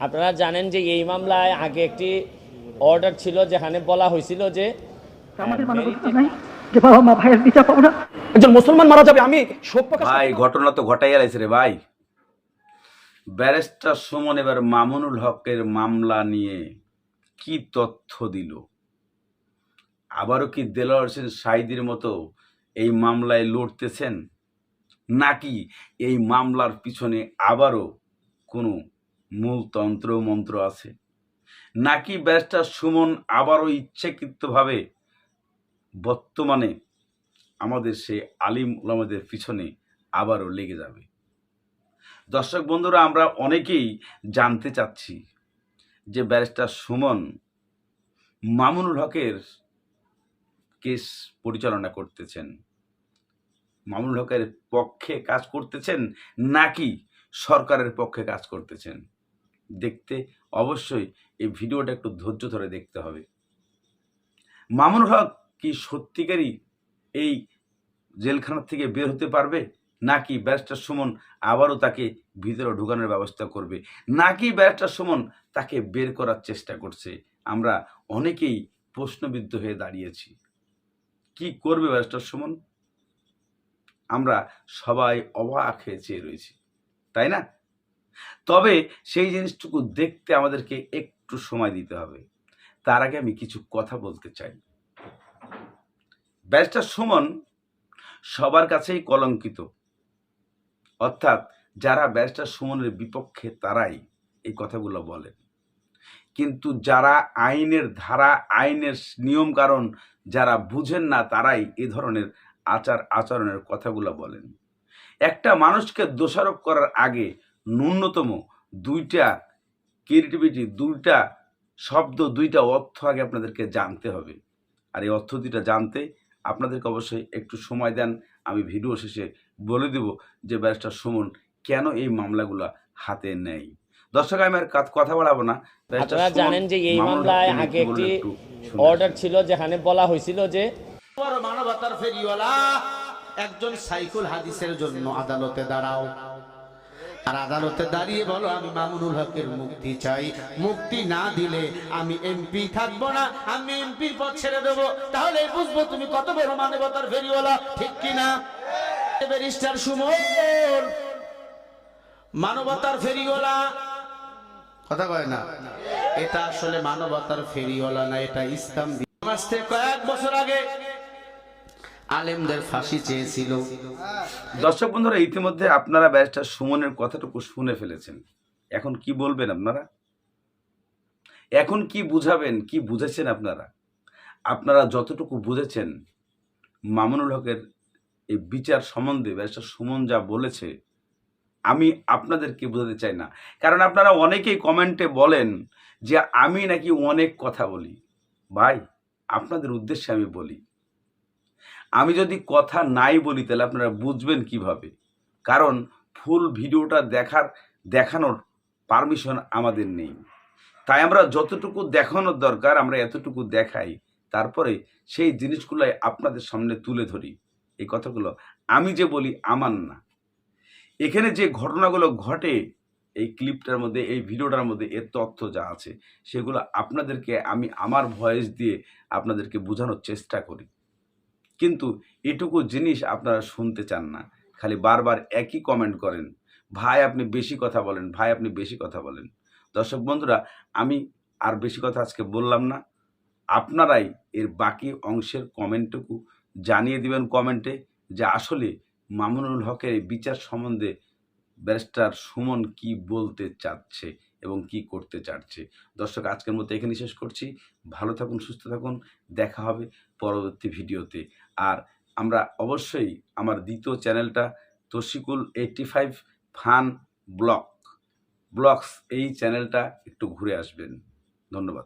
আপনারা জানেন যে এই মামলায় আগে একটি অর্ডার ছিল যেখানে বলা হয়েছিল যে একজন মুসলমান মারা যাবে আমি শোক প্রকাশ ভাই ঘটনা তো ঘটাই আলাইছে রে ভাই। ব্যারিস্টার সুমন এবার মামুনুল হকের মামলা নিয়ে কি তথ্য দিল? আবারও কি দেলোয়ার হোসেন সাইদির মতো এই মামলায় লড়তেছেন? নাকি এই মামলার পিছনে আবারও কোনো মূল তন্ত্র মন্ত্র আছে। নাকি ব্যারিস্টার সুমন আবারও ইচ্ছাকৃতভাবে বর্তমানে আমাদের সে আলিম ওলামাদের পিছনে আবারও লেগে যাবে? দর্শক বন্ধুরা, আমরা অনেকেই জানতে চাচ্ছি যে ব্যারিস্টার সুমন মামুনুল হকের কেস পরিচালনা করতেছেন। মামুনুল হকের পক্ষে কাজ করতেছেন নাকি সরকারের পক্ষে কাজ করতেছেন? দেখতে অবশ্যই এই ভিডিওটা একটু ধৈর্য ধরে দেখতে হবে। মামুন হক কি সত্যিকারই এই জেলখানা থেকে বের হতে পারবে? নাকি ব্যারিস্টার সুমন আবারও তাকে ভিতরে ঢুকানোর ব্যবস্থা করবে? নাকি ব্যারিস্টার সুমন তাকে বের করার চেষ্টা করছে? আমরা অনেকেই প্রশ্নবিদ্ধ হয়ে দাঁড়িয়েছি। কি করবে ব্যারিস্টার সুমন? আমরা সবাই অবাক হয়ে চেয়ে রয়েছি। তাই না? তবে সেই জিনিসটুকু দেখতে আমাদেরকে একটু সময় দিতে হবে। তার আগে আমি কিছু কথা বলতে চাই। ব্যারিস্টার সুমন সবার কাছেই কলঙ্কিত। অর্থাৎ যারা ব্যারিস্টার সুমনের বিপক্ষে তারাই এই কথাগুলো বলেন। কিন্তু যারা আইনের ধারা, আইনের নিয়ম কারণ যারা বুঝেন না তারাই এ ধরনের আচার আচরণের কথাগুলো বলেন। একটা মানুষকে দোষারোপ করার আগে ন্যূনতম দুইটা ক্রিয়েটিভিটি দুইটা শব্দ দুইটা অর্থ আগে আপনাদেরকে জানতে হবে। আর এই অর্থ দুইটা জানতে আপনাদেরকে অবশ্যই একটু সময় দেন। আমি ভিডিও শেষে বলে দেব যে ব্যারিস্টার সুমন কেন এই মামলাগুলো হাতে নেয়। দর্শক আমি আর কথা বাড়াবো না। আপনারা জানেন যে এই মামলায় আগে একটি অর্ডার ছিল যেখানে বলা হয়েছিল যে মানবতার ফেরিওয়ালা একজন সাইকুল হাদিসের জন্য আদালতে দাঁড়াও। আর আদালতে দাঁড়িয়ে বলো, আমি মামুনুল হকের মুক্তি চাই। মুক্তি না দিলে আমি এমপি থাকব না, আমি এমপির পদ ছেড়ে দেবো। তাহলে বুঝব তুমি কত বড় মানবতার ফেরিওয়ালা, ঠিক কিনা ব্যারিস্টার সুমন, মানবতার ফেরিওয়ালা। কথা কয় না? এটা আসলে মানবতার ফেরিওয়ালা না, এটা ইসলাম। কয়েক বছর আগে আলেমদের ফাঁসি চেয়েছিল। দর্শক বন্ধুরা, ইতিমধ্যে আপনারা ব্যারিস্টার সুমনের কথাটুকু শুনে ফেলেছেন। এখন কি বলবেন আপনারা? এখন কি বুঝাবেন, কি বুঝেছেন আপনারা? আপনারা যতটুকু বুঝেছেন, মামুনুল হকের এই বিচার সম্বন্ধে ব্যারিস্টার সুমন যা বলেছে, আমি আপনাদেরকে বোঝাতে চাই না। কারণ আপনারা অনেকেই কমেন্টে বলেন যে আমি নাকি অনেক কথা বলি। ভাই, আপনাদের উদ্দেশ্যে আমি বলি। আমি যদি কথা নাই বলি তাহলে আপনারা বুঝবেন কীভাবে। কারণ ফুল ভিডিওটা দেখার, দেখানোর পারমিশন আমাদের নেই। তাই আমরা যতটুকু দেখানোর দরকার, আমরা এতটুকু দেখাই। তারপরে সেই জিনিসগুলাই আপনাদের সামনে তুলে ধরি। এই কথাগুলো আমি যে বলি, আমার না। এখানে যে ঘটনাগুলো ঘটে, এই ক্লিপটার মধ্যে, এই ভিডিওটার মধ্যে, এর তথ্য যা আছে, সেগুলো আপনাদেরকে আমি আমার ভয়েস দিয়ে আপনাদেরকে বোঝানোর চেষ্টা করি। কিন্তু এটুকু জিনিস আপনারা শুনতে চান না। খালি বারবার একই কমেন্ট করেন। ভাই, আপনি বেশি কথা বলেন, ভাই, আপনি বেশি কথা বলেন। দর্শক বন্ধুরা, আমি আর বেশি কথা আজকে বললাম না। আপনারাই এর বাকি অংশের কমেন্টটুকু জানিয়ে দিবেন কমেন্টে যে আসলে মামুনুল হকের বিচার সম্বন্ধে ব্যারিস্টার সুমন কি বলতে চাচ্ছে। এবং কি করতে চাচ্ছে। দর্শক, আজকের মতো এখানে শেষ করছি। ভালো থাকুন, সুস্থ থাকুন। দেখা হবে পরবর্তী ভিডিওতে। আর আমরা অবশ্যই আমার দ্বিতীয় চ্যানেলটা Tasikul eighty five fun block blogs এই চ্যানেলটা একটু ঘুরে আসবেন। ধন্যবাদ।